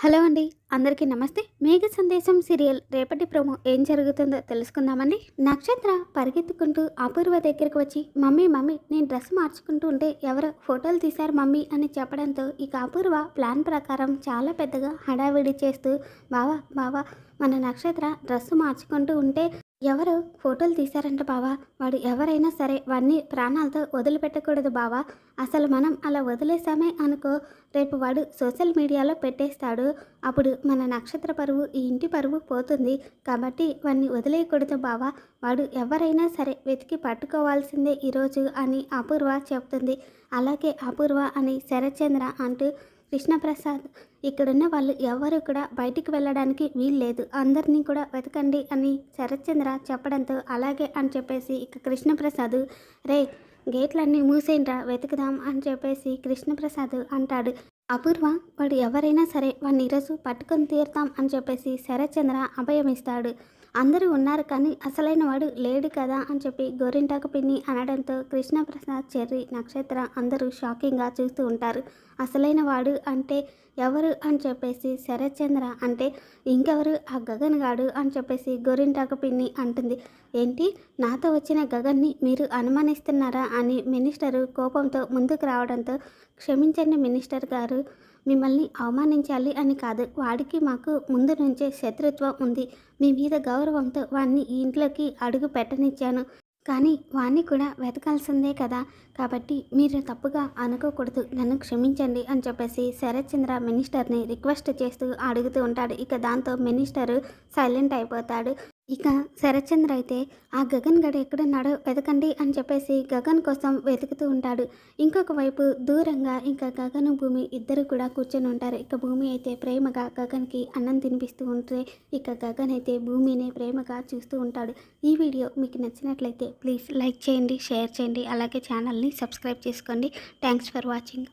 Hello అండి అందరికీ నమస్తే. మేఘ సందేశం సీరియల్ రేపటి ప్రోమో ఏం జరుగుతుందో తెలుసుకుందామండి. నక్షత్ర పరిగెత్తుకుంటూ అపూర్వ దగ్గరికి వచ్చి మమ్మీ మమ్మీ నేను డ్రెస్ మార్చుకుంటూ ఉంటే ఎవరో ఫోటోలు తీశారు మమ్మీ? అని చెప్పడంతో ఇక అపూర్వ ప్లాన్ ప్రకారం చాలా పెద్దగా హడావిడి చేస్తూ బావా బావా మన నక్షత్ర డ్రెస్ మార్చుకుంటూ ఉంటే ఎవరు ఫోటోలు తీశారంట బావా. వాడు ఎవరైనా సరే వాడిని ప్రాణాలతో వదిలిపెట్టకూడదు బావా. అసలు మనం అలా వదిలేసామే అనుకో రేపు వాడు సోషల్ మీడియాలో పెట్టేస్తాడు. అప్పుడు మన నక్షత్ర పరువు ఈ ఇంటి పరువు పోతుంది. కాబట్టి వాడిని వదిలేయకూడదు బావా. వాడు ఎవరైనా సరే వెతికి పట్టుకోవాల్సిందే ఈరోజు అని అపూర్వ చెప్తుంది. అలాగే అపూర్వ అని శరత్చంద్ర అంటూ కృష్ణప్రసాద్. ఇక్కడున్న వాళ్ళు ఎవరు కూడా బయటికి వెళ్ళడానికి వీల్లేదు అందరినీ కూడా వెతకండి అని శరత్చంద్ర చెప్పడంతో అలాగే అని చెప్పేసి ఇక కృష్ణప్రసాద్ రే గేట్లన్నీ మూసేయండిరా వెతుకుదాం అని చెప్పేసి కృష్ణప్రసాద్ అంటాడు. అపూర్వ వాడు ఎవరైనా సరే వాడిని ఈరోజు పట్టుకొని తీరుతాం అని చెప్పేసి శరత్చంద్ర అభయమిస్తాడు. అందరూ ఉన్నారు కానీ అసలైన వాడు లేడు కదా అని చెప్పి గోరింటాకు పిన్ని అనడంతో కృష్ణప్రసాద్ చెర్రి నక్షత్ర అందరూ షాకింగ్గా చూస్తూ ఉంటారు. అసలైన వాడు అంటే ఎవరు అని చెప్పేసి శరత్చంద్ర అంటే ఇంకెవరు? ఆ గగన్ గాడు అని చెప్పేసి గోరింటాకు పిన్ని అంటుంది. ఏంటి? నాతో వచ్చిన గగన్ని మీరు అనుమానిస్తున్నారా అని మినిస్టరు కోపంతో ముందుకు రావడంతో క్షమించండి మినిస్టర్ గారు మిమ్మల్ని అవమానించాలి అని కాదు. వాడికి మాకు ముందు నుంచే శత్రుత్వం ఉంది. మీ మీద గౌరవంతో వాడిని ఈ ఇంట్లోకి అడుగు పెట్టనిచ్చాను. కానీ వాణ్ణి కూడా వెతకాల్సిందే కదా. కాబట్టి మీరు తప్పుగా అనుకోకూడదు. నన్ను క్షమించండి అని చెప్పేసి శరత్చంద్ర మినిస్టర్ని రిక్వెస్ట్ చేస్తూ అడుగుతూ ఉంటాడు. ఇక దాంతో మినిస్టర్ సైలెంట్ అయిపోతాడు. ఇక శరత్చంద్ర అయితే ఆ గగన్ గడు ఎక్కడున్నాడో వెతకండి అని చెప్పేసి గగన్ కోసం వెతుకుతూ ఉంటాడు. ఇంకొక వైపు దూరంగా ఇంకా గగన్ భూమి ఇద్దరు కూడా కూర్చొని ఉంటారు. ఇక భూమి అయితే ప్రేమగా గగన్కి అన్నం తినిపిస్తూ ఉంటే ఇక గగన్ అయితే భూమిని ప్రేమగా చూస్తూ ఉంటాడు. ఈ వీడియో మీకు నచ్చినట్లయితే ప్లీజ్ లైక్ చేయండి షేర్ చేయండి. అలాగే ఛానల్ని సబ్స్క్రైబ్ చేసుకోండి. Thanks for watching.